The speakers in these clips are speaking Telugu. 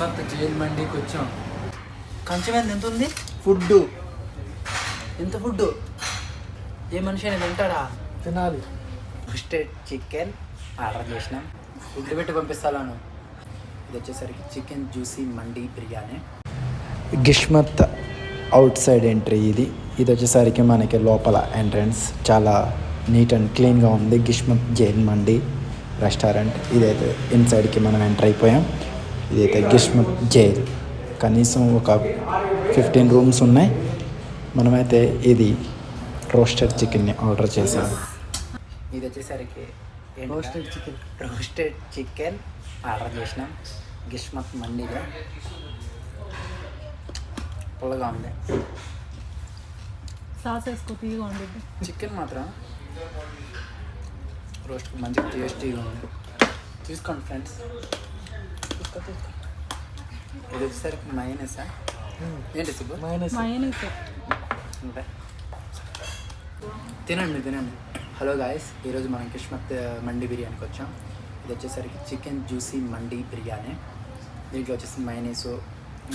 కిస్మత్ జైల్ మండికి వచ్చాం. కంచం ఎంత ఉంది? ఫుడ్ ఎంత ఫుడ్ ఏ మనిషి అయినా తింటాడా? తినాలి. రోస్టెడ్ చికెన్ ఆర్డర్ చేసినాం. ఫుడ్ పెట్టి పంపిస్తాను. ఇది వచ్చేసరికి చికెన్ జ్యూసీ మండి biryani. Gismat outside entry ఇది. ఇది వచ్చేసరికి మనకి లోపల ఎంట్రన్స్. చాలా నీట్ అండ్ క్లీన్గా ఉంది. గిష్మత్ జైన్ మండి రెస్టారెంట్. ఇదైతే ఇన్సైడ్కి మనం ఎంటర్ అయిపోయాం. ఇదైతే గిష్మత్ జైల్ కనీసం ఒక ఫిఫ్టీన్ రూమ్స్ ఉన్నాయి. మనమైతే ఇది రోస్టెడ్ చికెన్ని ఆర్డర్ చేసాం. ఇది వచ్చేసరికి roasted chicken roasted chicken order చేసినాం. గిష్మత్ మండిలో పుల్లగా ఉంది. సాస్ వేసుకో ఉండిద్ది చికెన్ మాత్రం రోస్ట్ మంచిగా టేస్టీగా ఉంది. తీసుకోండి ఫ్రెండ్స్ ఇది వచ్చేసరికి మైనసా ఏంటి సుబ్బు? మైనస్ ఉంటాయి తినండి తినండి. హలో గాయస్ ఈరోజు మనం కిష్మత్ మండి బిర్యానీకి వచ్చాం. ఇది వచ్చేసరికి చికెన్ జ్యూసీ మండి బిర్యానీ. దీంట్లో వచ్చేసి మైనీసు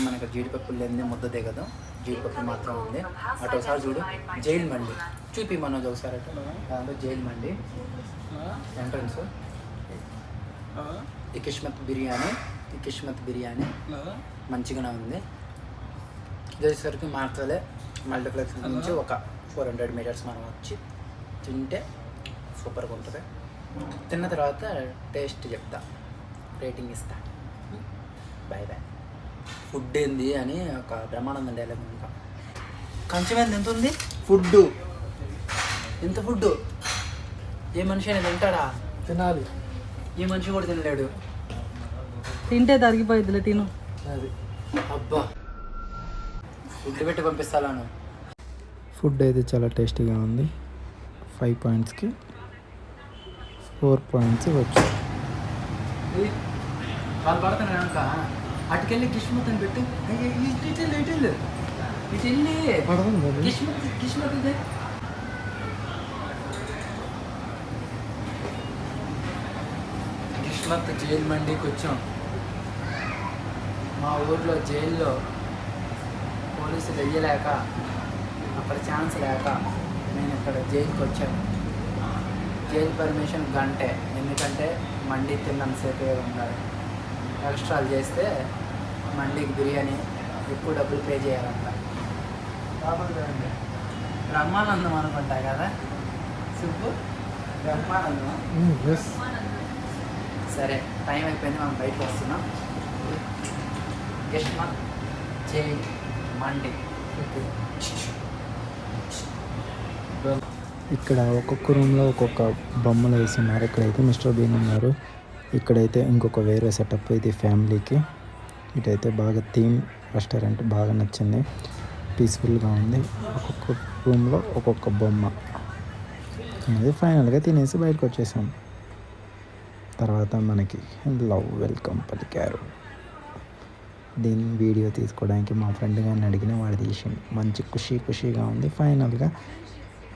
మనకు జీడిపప్పు లేని ముద్ద దిగదు జీడిపప్పు మాత్రం ఉంది. అటు ఒకసారి చూడు. జైల్ మండి. చూపి మనోజ్ ఒకసారి అటు. దాంట్లో జైల్ మండి. ఎంట్రన్స్ ఈ కిష్మత్ బిర్యానీ. ఈ కిష్మత్ బిర్యానీ. మంచిగానే ఉంది. ఇది వచ్చేసరికి మార్చలే మల్టీప్లెక్స్ నుంచి ఒక ఫోర్ హండ్రెడ్ మీటర్స్ మనం వచ్చి తింటే సూపర్గా ఉంటుంది. తిన్న తర్వాత టేస్ట్ చెప్తా. రేటింగ్ ఇస్తా. బాయ్ బాయ్ ఫుడ్ ఏంది అని ఒక బ్రహ్మానందం డైలాగ్ ఇంకా. కంచం ఎంత ఎంత ఉంది? ఫుడ్ ఎంత ఫుడ్ ఏ మనిషి అయినా తింటాడా? తినాలి. ఏ మనిషి కూడా తినలేడు. తింటే తరిగిపోయిద్దిలే తిను. అది. అబ్బా. ఫుడ్ పెట్టి పంపిస్తాను ఫుడ్ అయితే చాలా టేస్టీగా ఉంది. ఫైవ్ పాయింట్స్కి ఫోర్ పాయింట్స్ వచ్చాయి వాళ్ళు పడుతున్నారు కనుక అటుకెళ్ళి కిష్మత్ అని పెట్టు. ఇటు ఇటు ఇటు వెళ్ళు. కిష్మత్ కిష్మత్ ఇదే. కిస్మత్ జైల్ మండికి వచ్చాం. మా ఊర్లో జైల్లో పోలీసులు వెయ్యలేక అక్కడ ఛాన్స్ లేక నేను ఇక్కడ జైలుకి వచ్చాను. జైలు పర్మిషన్ గంటే ఎందుకంటే మండి తిన్నంతసేపే ఉండాలి. ఎక్స్ట్రాలు చేస్తే మండికి బిర్యానీ ఎక్కువ డబ్బులు పే చేయాలంట. బ్రహ్మానందం అనుకుంటా కదా? సుబ్బు? బ్రహ్మానందం సరే టైం అయిపోయింది మనం బయటకు వస్తున్నాం. కిష్మత్ జైల్ మండి ఇక్కడ ఒక్కొక్క రూమ్లో ఒక్కొక్క బొమ్మలు వేస్తున్నారు. ఇక్కడైతే మిస్టర్ బీన్ ఉన్నారు. ఇక్కడైతే ఇంకొక వేరే సెటప్ ఇది ఫ్యామిలీకి. ఇటైతే బాగా థీమ్ రెస్టారెంట్ బాగా నచ్చింది. పీస్ఫుల్గా ఉంది. ఒక్కొక్క రూమ్లో ఒక్కొక్క బొమ్మ. అనేది ఫైనల్గా తినేసి బయటకు వచ్చేసాం తర్వాత మనకి లవ్ వెల్కమ్ పలికారు. దీని వీడియో తీసుకోవడానికి మా ఫ్రెండ్ గారిని అడిగిన వాడు తీసిండు. మంచి ఖుషీ ఖుషీగా ఉంది. ఫైనల్గా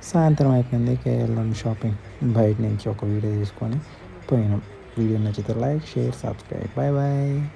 సాయంత్రం అయిపోయింది. కేఎల్ఎం షాపింగ్ బయట నుంచి ఒక వీడియో తీసుకొని పోయినాం. వీడియో నచ్చితే like share subscribe. Bye bye